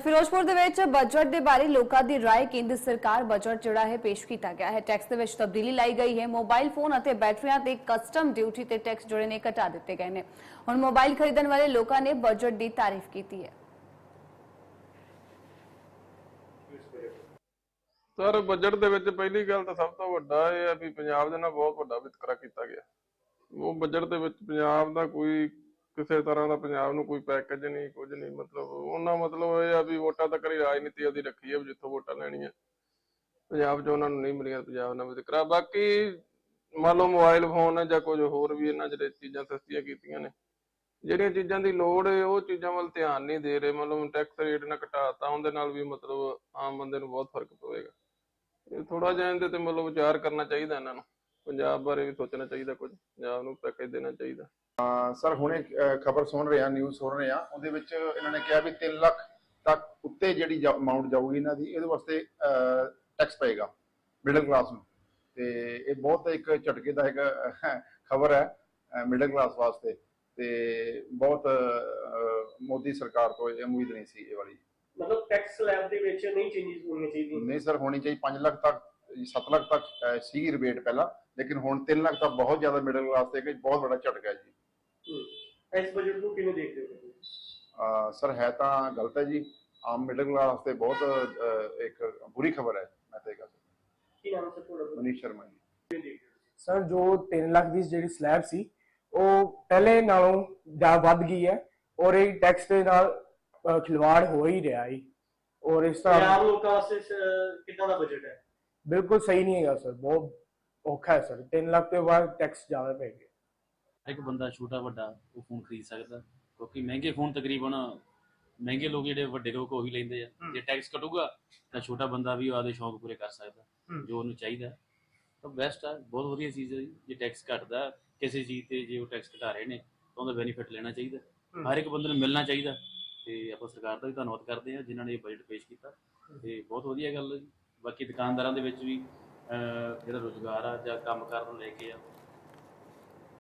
ਫਿਰੋਜ਼ਪੁਰ ਦੇ ਵਿੱਚ ਬਜਟ ਦੇ ਬਾਰੇ ਲੋਕਾਂ ਦੀ ਰਾਏ ਕੇਂਦਰ ਸਰਕਾਰ ਬਜਟ ਜਿਹੜਾ ਹੈ ਪੇਸ਼ ਕੀਤਾ ਗਿਆ ਹੈ। ਟੈਕਸ ਦੇ ਵਿੱਚ ਤਬਦੀਲੀ ਲਾਈ ਗਈ ਹੈ। ਮੋਬਾਈਲ ਫੋਨ ਅਤੇ ਬੈਟਰੀਆਂ ਤੇ ਕਸਟਮ ਡਿਊਟੀ ਤੇ ਟੈਕਸ ਜਿਹੜੇ ਨੇ ਘਟਾ ਦਿੱਤੇ ਗਏ ਨੇ। ਹੁਣ ਮੋਬਾਈਲ ਖਰੀਦਣ ਵਾਲੇ ਲੋਕਾਂ ਨੇ ਬਜਟ ਦੀ ਤਾਰੀਫ ਕੀਤੀ ਹੈ। ਸਰ ਬਜਟ ਦੇ ਵਿੱਚ ਪਹਿਲੀ ਗੱਲ ਤਾਂ ਸਭ ਤੋਂ ਵੱਡਾ ਇਹ ਹੈ ਵੀ ਪੰਜਾਬ ਦੇ ਨਾਲ ਬਹੁਤ ਵੱਡਾ ਵਿਤਕਰਾ ਕੀਤਾ ਗਿਆ। ਉਹ ਬਜਟ ਦੇ ਵਿੱਚ ਪੰਜਾਬ ਦਾ ਕੋਈ ਕਿਸੇ ਤਰ੍ਹਾਂ ਦਾ ਪੰਜਾਬ ਨੂੰ ਕੋਈ ਪੈਕੇਜ ਨਹੀਂ, ਕੁਝ ਨਹੀਂ, ਮਤਲਬ ਉਹਨਾਂ ਮਤਲਬ ਇਹ ਆ ਵੀ ਵੋਟਾਂ ਤੱਕ ਹੀ ਰਾਜਨੀਤੀ ਉਹਦੀ ਰੱਖੀ ਹੈ ਵੀ ਜਿੱਥੋਂ ਵੋਟਾਂ ਲੈਣੀਆਂ। ਪੰਜਾਬ 'ਚ ਉਹਨਾਂ ਨੂੰ ਨਹੀਂ ਮਿਲੀਆਂ ਪੰਜਾਬ ਨਾਲ ਵਿਤਕਰਾ ਬਾਕੀ ਮੰਨ ਲਓ ਮੋਬਾਈਲ ਫੋਨ ਜਾਂ ਕੁਝ ਹੋਰ ਵੀ ਇਹਨਾਂ ਜਿਹੜੇ ਚੀਜ਼ਾਂ ਸਸਤੀਆਂ ਕੀਤੀਆਂ ਨੇ। ਜਿਹੜੀਆਂ ਚੀਜ਼ਾਂ ਦੀ ਲੋੜ ਹੈ ਉਹ ਚੀਜ਼ਾਂ ਵੱਲ ਧਿਆਨ ਨਹੀਂ ਦੇ ਰਹੇ। ਮਤਲਬ ਟੈਕਸ ਰੇਟ ਨਾ ਘਟਾਤਾ, ਉਹਦੇ ਨਾਲ ਵੀ ਮਤਲਬ ਆਮ ਬੰਦੇ ਨੂੰ ਬਹੁਤ ਫ਼ਰਕ ਪਵੇਗਾ। ਇਹ ਥੋੜਾ ਜਿਹਾ ਇਹਦੇ ਤੇ ਮਤਲਬ ਵਿਚਾਰ ਕਰਨਾ ਚਾਹੀਦਾ ਇਹਨਾਂ ਨੂੰ। ਪੰਜਾਬ ਬਾਰੇ ਵੀ ਸੋਚਣਾ ਚਾਹੀਦਾ ਕੁਝ, ਪੰਜਾਬ ਨੂੰ ਪੈਕੇਜ ਦੇਣਾ ਚਾਹੀਦਾ। ਸਰ ਹੁਣੇ ਖਬਰ ਸੁਣ ਰਹੇ ਆ ਨਿਊਜ਼ ਸੁਣ ਰਹੇ ਆ ਉਹਦੇ ਵਿੱਚ ਇਹਨਾਂ ਨੇ ਕਿਹਾ ਵੀ 3 ਲੱਖ ਤੱਕ ਉੱਤੇ ਜਿਹੜੀ ਅਮਾਉਂਟ ਜਾਊਗੀ ਇਹਨਾਂ ਦੀ ਇਹਦੇ ਵਾਸਤੇ ਟੈਕਸ ਪਏਗਾ ਮਿਡਲ ਕਲਾਸ ਨੂੰ। ਤੇ ਇਹ ਬਹੁਤ ਇੱਕ ਝਟਕੇ ਦਾ ਇੱਕ ਖਬਰ ਹੈ ਮਿਡਲ ਕਲਾਸ ਵਾਸਤੇ। ਤੇ ਬਹੁਤ ਮੋਦੀ ਸਰਕਾਰ ਤੋਂ ਇਹ ਉਮੀਦ ਨਹੀਂ ਸੀ ਇਹ ਵਾਲੀ। ਮਤਲਬ ਟੈਕਸ ਸਲੈਬ ਦੇ ਵਿੱਚ ਨਹੀਂ ਚੇਂਜਸ ਹੋਣੀਆਂ ਚਾਹੀਦੀਆਂ? ਨਹੀਂ ਸਰ ਹੋਣੀ ਚਾਹੀਦੀ 5 ਲੱਖ ਤੱਕ 7 ਲੱਖ ਤੱਕ ਸੀ ਰਿਬੇਟ ਪਹਿਲਾਂ। ਲੇਕਿਨ ਹੁਣ 3 ਲੱਖ ਤੱਕ ਬਹੁਤ ਜ਼ਿਆਦਾ ਮਿਡਲ ਕਲਾਸ ਤੇ ਇੱਕ ਬਹੁਤ ਵੱਡਾ ਝਟਕਾ ਹੈ ਜੀ। ਇਸ ਬਜਟ ਨੂੰ ਕਿਵੇਂ ਦੇਖਦੇ ਹੋ? ਅਹ ਸਰ ਹੈ ਤਾਂ ਗਲਤ ਹੈ ਜੀ। ਆਮ ਮਿਡਲ ਕਲਾਸ ਵਾਸਤੇ ਬਹੁਤ ਅਹ, ਇੱਕ ਬੁਰੀ ਖਬਰ ਹੈ ਮੈਂ ਤਾਂ ਇਹ ਕਹਿ ਸਕਦਾ ਕੀ ਨਾਮ ਸਰ ਤੁਹਾਡਾ? ਮਨੀਸ਼ ਸ਼ਰਮਾ ਜੀ। ਕਿਵੇਂ ਦੇਖਦੇ ਹੋ? ਸਰ ਜੋ 3 ਲੱਖ ਦੀ ਜਿਹੜੀ ਸਲੈਬ ਸੀ ਉਹ ਪਹਿਲੇ ਨਾਲੋਂ ਜਾ ਵੱਧ ਗਈ ਹੈ ਔਰ ਇਹ ਟੈਕਸ ਦੇ ਨਾਲ ਅ, ਖਿਲਵਾੜ ਹੋ ਹੀ ਰਿਹਾ ਹੈ ਔਰ ਇਸ ਤਰ੍ਹਾਂ ਪੰਜਾਬ ਲੋਕਾਂ ਵਾਸਤੇ ਕਿੱਦਾਂ ਦਾ ਬਜਟ ਹੈ? ਬਿਲਕੁਲ ਸਹੀ ਨਹੀਂ ਹੈਗਾ ਸਰ ਬਹੁਤ ਔਖਾ ਹੈ ਸਰ। 3 ਲੱਖ ਤੋਂ ਬਾਅਦ ਟੈਕਸ ਜ਼ਿਆਦਾ ਪੈ ਗਿਆ। ਇੱਕ ਬੰਦਾ ਛੋਟਾ ਵੱਡਾ ਉਹ ਫੋਨ ਖਰੀਦ ਸਕਦਾ। ਕਿਉਂਕਿ ਮਹਿੰਗੇ ਫੋਨ ਤਕਰੀਬਨ ਮਹਿੰਗੇ ਲੋਕ ਜਿਹੜੇ ਵੱਡੇ ਲੋਕ ਉਹੀ ਲੈਂਦੇ ਆ। ਜੇ ਟੈਕਸ ਕਟੂਗਾ ਤਾਂ ਛੋਟਾ ਬੰਦਾ ਵੀ ਉਹਦੇ ਸ਼ੌਂਕ ਪੂਰੇ ਕਰ ਸਕਦਾ ਜੋ ਉਹਨੂੰ ਚਾਹੀਦਾ। ਤਾਂ ਬੈਸਟ ਆ ਬਹੁਤ ਵਧੀਆ ਚੀਜ਼ ਹੈ ਜੀ। ਟੈਕਸ ਘਟਦਾ ਕਿਸੇ ਚੀਜ਼ ਤੇ ਜੇ ਉਹ ਟੈਕਸ ਘਟਾ ਰਹੇ ਨੇ ਤਾਂ ਉਹਦਾ ਬੈਨੀਫਿਟ ਲੈਣਾ ਚਾਹੀਦਾ। ਹਰ ਇੱਕ ਬੰਦੇ ਨੂੰ ਮਿਲਣਾ ਚਾਹੀਦਾ ਤੇ ਆਪਾਂ ਸਰਕਾਰ ਦਾ ਵੀ ਧੰਨਵਾਦ ਕਰਦੇ ਹਾਂ ਜਿਨ੍ਹਾਂ ਨੇ ਇਹ ਬਜਟ ਪੇਸ਼ ਕੀਤਾ। ਤੇ ਬਹੁਤ ਵਧੀਆ ਗੱਲ ਹੈ ਜੀ। ਬਾਕੀ ਦੁਕਾਨਦਾਰਾਂ ਦੇ ਵਿੱਚ ਵੀ ਜਿਹੜਾ ਰੋਜ਼ਗਾਰ ਆ ਜਾਂ ਕੰਮ ਕਰਨ ਨੂੰ ਲੈ ਕੇ ਆ